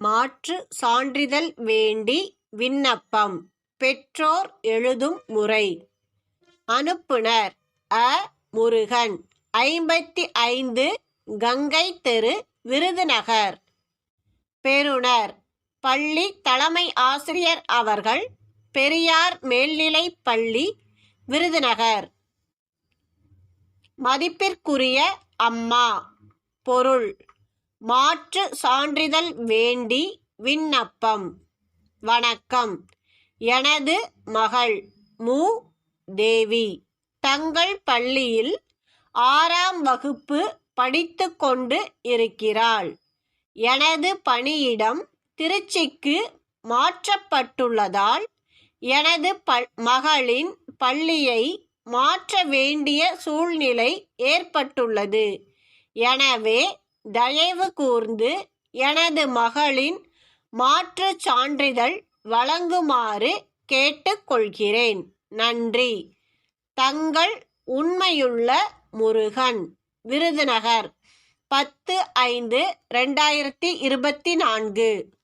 மாற்று சான்றிதழ் வேண்டி விண்ணப்பம். பெற்றோர் எழுதும் முறை. அனுப்புனர் அ. முருகன். ஐம்பத்தி ஐந்து கங்கை தெரு விருதுநகர். பெறுநர் பள்ளி தலைமை ஆசிரியர் அவர்கள் பெரியார் மேல்நிலை பள்ளி விருதுநகர். மதிப்பிற்குரிய அம்மா. பொருள் மாற்று சான்றிதழ் வேண்டி விண்ணப்பம். வணக்கம். எனது மகள் மு. தேவி. தங்கள் பள்ளியில் ஆறாம் வகுப்பு படித்து கொண்டு இருக்கிறாள். எனது பணியிடம் திருச்சிக்கு மாற்றப்பட்டுள்ளதால் எனது ப மகளின் பள்ளியை மாற்ற வேண்டிய சூழ்நிலை ஏற்பட்டுள்ளது. எனவே தயவு கூர்ந்து எனது மகளின் மாற்றுச் சான்றிதழ் வழங்குமாறு கேட்டுக்கொள்கிறேன். நன்றி. தங்கள் உண்மையுள்ள முருகன் விருதுநகர் பத்து ஐந்து ரெண்டாயிரத்தி இருபத்தி நான்கு.